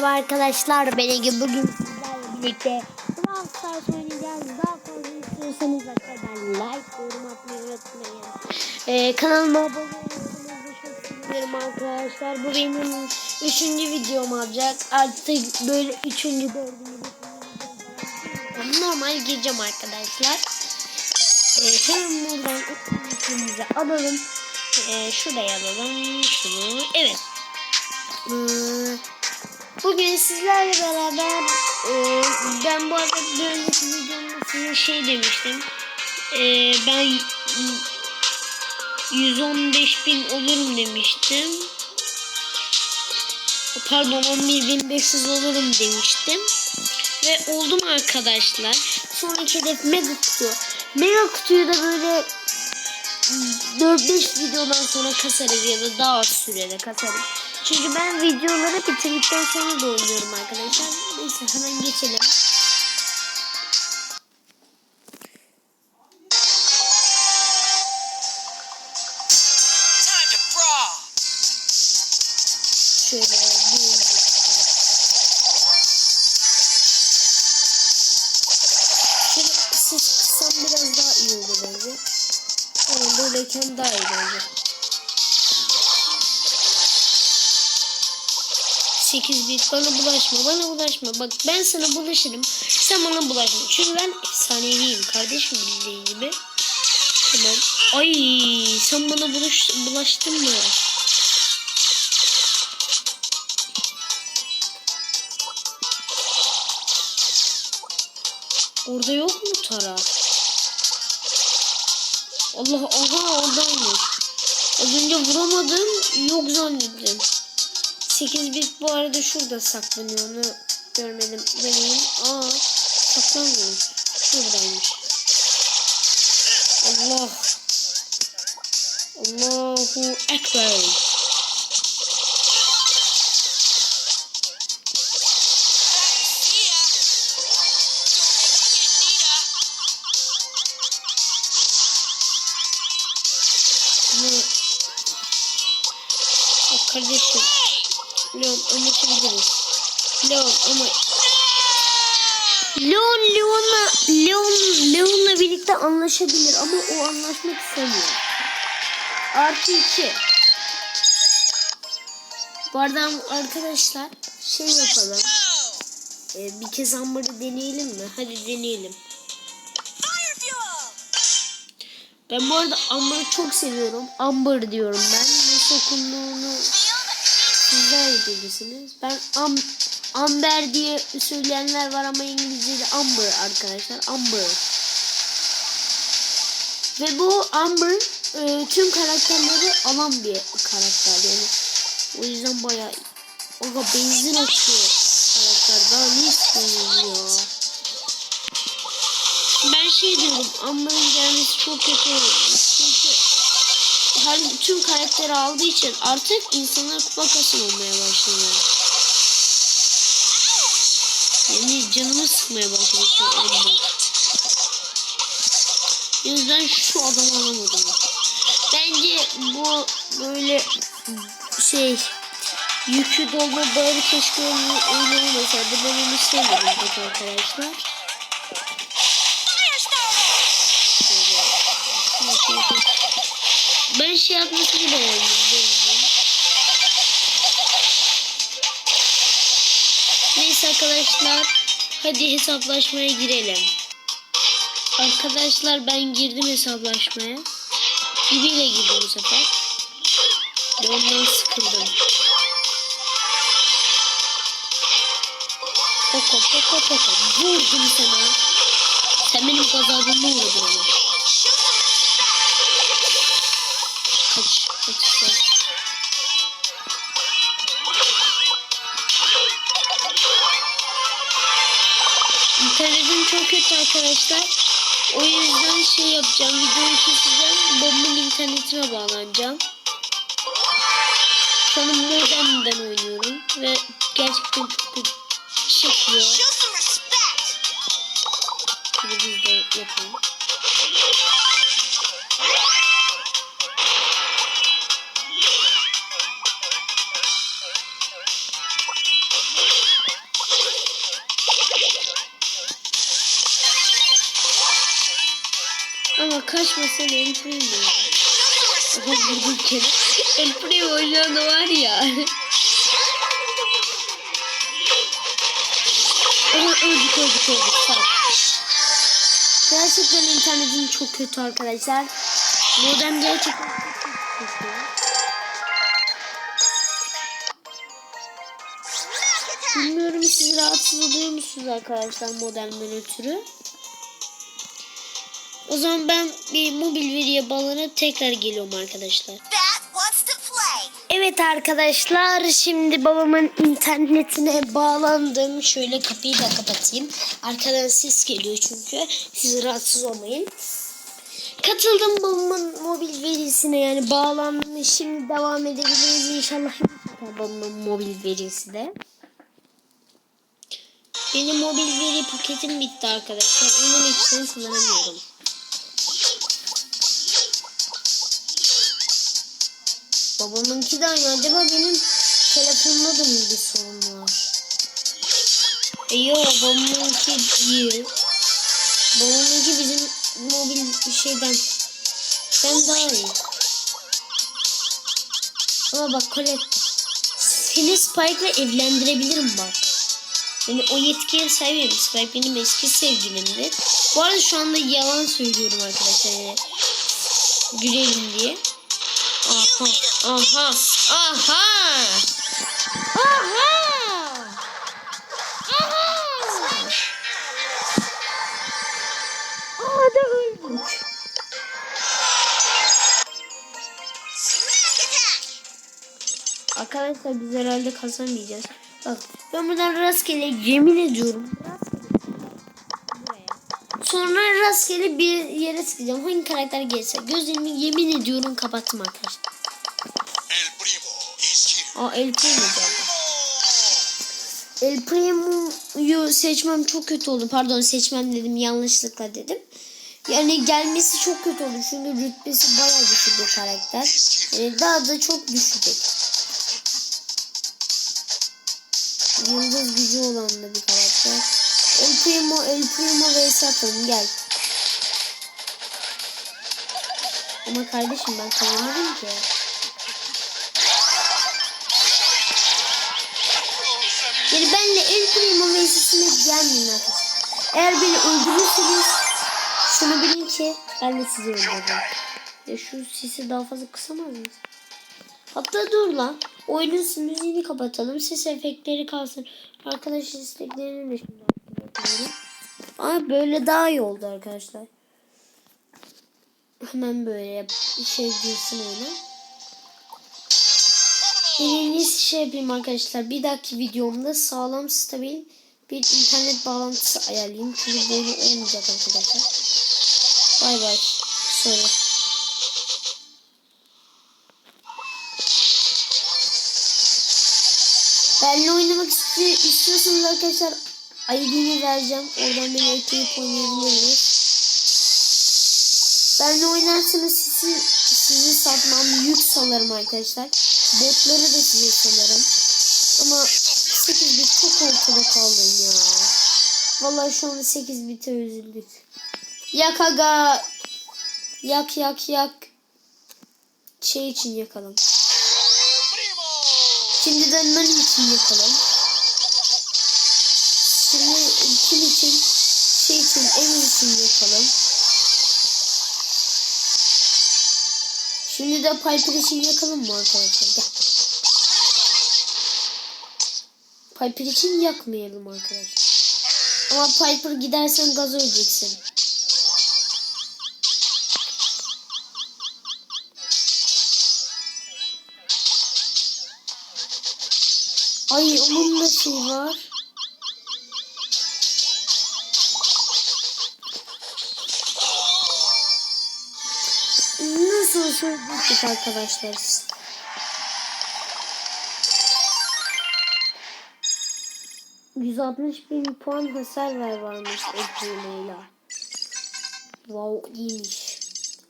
merhaba arkadaşlar. Ben Ege. Bugün sizlerle birlikte Brawl Stars oynayacağız. Daha fazla istiyorsanız aşağıdan like, yorum atmayı unutmayın. Ee, kanalıma abone olursanız çok sevinirim arkadaşlar. Bu benim üçüncü videom olacak. Artık böyle üçüncü, dördüncü, normal gireceğim arkadaşlar. Ee, hemen buradan etkinliğimizi alalım. Ee, şuraya alalım. Şunu. Evet. Hmm, Bugün sizlerle beraber e, ben bu arada bir önceki videomda size şey demiştim. E, ben 115 bin olurum demiştim. Pardon 11.500 olurum demiştim. Ve oldum arkadaşlar. Sonraki hedef mega kutu. Mega kutuyu da böyle 4-5 videodan sonra kasarız ya da daha az sürede kasarız. Çünkü ben videoları bitirdikten sonra da oynuyorum arkadaşlar. Neyse hemen geçelim. Şöyle bir Şöyle ses biraz daha iyi olur bence. Yani böyleyken daha iyi bence. 8 bit bana bulaşma bana bulaşma. Bak ben sana bulaşırım sen bana bulaşma. Çünkü ben efsaneviyim kardeşim bildiğin gibi. Hemen ay sen bana bulaş, bulaştın mı? Orada yok mu Tara Allah aha oradaymış. Az önce vuramadım yok zannettim 8 bit bu arada şurada saklanıyor onu görmedim deneyim. Aa saklanmıyor. Şuradaymış. Allah. Allahu Ekber. Leon ama Leon Leon'la Leon Leon'la birlikte anlaşabilir ama o anlaşmak istemiyor. Artı iki. Bu arada arkadaşlar şey yapalım. Ee, bir kez Amber'ı deneyelim mi? Hadi deneyelim. Ben bu arada Amber'ı çok seviyorum. Amber diyorum ben. Nasıl okunduğunu sizler bilirsiniz. Ben Am Amber diye söyleyenler var ama İngilizce'de Amber arkadaşlar. Amber. Ve bu Amber e, tüm karakterleri alan bir karakter yani. O yüzden bayağı Oha benzin atıyor karakter. Daha ne istiyorsunuz ya? Ben şey diyorum Amber'ın gelmesi çok kötü oldu. Çünkü her tüm karakteri aldığı için artık insanlar kupa kasın olmaya başladı. Yani canımı sıkmaya başladı yüzden şu adamı alamadım. Bence bu böyle şey yükü dolma bari keşke öyle olmasaydı. Ben onu sevmedim pek arkadaşlar. Ben şey yapmasını beğendim. Neyse arkadaşlar. Hadi hesaplaşmaya girelim. Arkadaşlar ben girdim hesaplaşmaya. Biriyle girdim bu sefer. Ve ondan sıkıldım. Koko koko koko. Vurdum sana. Sen benim gazabımı vurdun ama. Arkadaşlar. O yüzden şey yapacağım. Videoyu keseceğim. Babamın internetine bağlanacağım. Şu an modemden oynuyorum. Ve gerçekten çok çekiyor. Respect. Şimdi biz de yapalım. Ya kaçmasın El Primo. Aha vurdum kere. El Primo var ya. Aha öldük öldük öldük. Tamam. Gerçekten internetim çok kötü arkadaşlar. Modem gerçekten çok kötü. Bilmiyorum siz rahatsız oluyor musunuz arkadaşlar modemden ötürü? O zaman ben bir mobil veriye bağlanıp tekrar geliyorum arkadaşlar. Evet arkadaşlar şimdi babamın internetine bağlandım. Şöyle kapıyı da kapatayım. Arkadan ses geliyor çünkü. Siz rahatsız olmayın. Katıldım babamın mobil verisine yani bağlandım. Şimdi devam edebiliriz inşallah. Babamın mobil verisi de. Benim mobil veri paketim bitti arkadaşlar. Onun için kullanamıyorum. Babamınki de aynı. Acaba benim telefonda da mı bir sorun var? E yo babamınki iyi. Babamınki bizim mobil bir şeyden. Ben daha iyi. Ama bak Colette. Seni Spike'la evlendirebilirim bak. Yani o yetkiye sahibim. Spike benim eski sevgilimdi. Bu arada şu anda yalan söylüyorum arkadaşlar. Yani gülelim diye. Aha, aha, aha. Da öldük. Arkadaşlar biz herhalde kazanmayacağız. Bak ben buradan rastgele yemin ediyorum. Sonra rastgele bir yere sıkacağım. Hangi karakter gelirse. Gözlerimi yemin ediyorum kapattım arkadaşlar. El primo is. Aa El Primo geldi. El Primo'yu seçmem çok kötü oldu. Pardon seçmem dedim yanlışlıkla dedim. Yani gelmesi çok kötü oldu. Çünkü rütbesi bayağı düşük bir karakter. Yani daha da çok düşecek. Yıldız gücü olan da bir karakter. El Primo, El Primo vs atalım gel. Ama kardeşim ben kazanmadım ki. Yani benle El Primo vs'sine gelmeyin arkadaşlar. Eğer beni öldürürseniz şunu bilin ki ben de sizi öldürürüm. Ya şu sesi daha fazla kısamaz mıyız? Hatta dur lan. Oyunun müziğini kapatalım. Ses efektleri kalsın. Arkadaş isteklerini de şimdi. Aa böyle daha iyi oldu arkadaşlar. Hemen böyle şey girsin öyle. En iyisi şey yapayım arkadaşlar. Bir dahaki videomda sağlam stabil bir internet bağlantısı ayarlayayım. Çünkü böyle olmayacak arkadaşlar. Bay bay. Sonra. Benle oynamak isti istiyorsanız arkadaşlar ID'ni vereceğim. Oradan beni ekleyip oynayabilirsiniz. Benle oynarsanız sizi, sizi satmam yük sanırım arkadaşlar. Botları da size sanırım. Ama 8 bit çok ortada kaldım ya. Vallahi şu anda 8 bite üzüldük. Yak aga. Yak yak yak. Şey için yakalım. Şimdi de Nani için yakalım. Kim için? Şey için, Emin için yakalım. Şimdi de Piper için yakalım mı arkadaşlar? Gel. Piper için yakmayalım arkadaşlar. Ama Piper gidersen gaz öleceksin. Ay onun şey var. Söyledik arkadaşlar? ...160 bin puan hasar ver varmış Ecru'yla. Wow iyiymiş.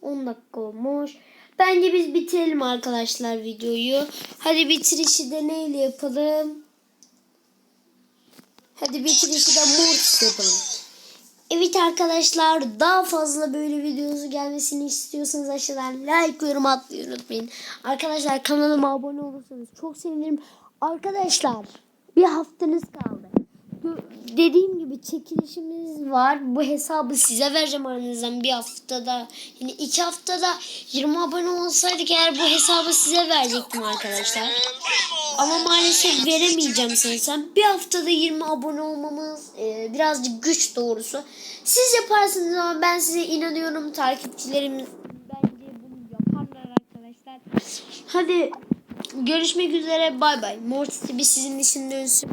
10 dakika olmuş. Bence biz bitirelim arkadaşlar videoyu. Hadi bitirişi de neyle yapalım? Hadi bitirişi de Mortis yapalım. Evet arkadaşlar daha fazla böyle videosu gelmesini istiyorsanız aşağıdan like yorum atmayı unutmayın. Arkadaşlar kanalıma abone olursanız çok sevinirim. Arkadaşlar bir haftanız kaldı. Dediğim gibi çekilişimiz var. Bu hesabı size vereceğim aranızdan bir haftada. Yani iki haftada 20 abone olsaydık eğer bu hesabı size verecektim arkadaşlar. Ama maalesef veremeyeceğim sanırsam. Bir haftada 20 abone olmamız e, birazcık güç doğrusu. Siz yaparsınız ama ben size inanıyorum. Takipçilerim bence bunu yaparlar arkadaşlar. Hadi görüşmek üzere. Bay bay. Mortis TV sizin için dönsün.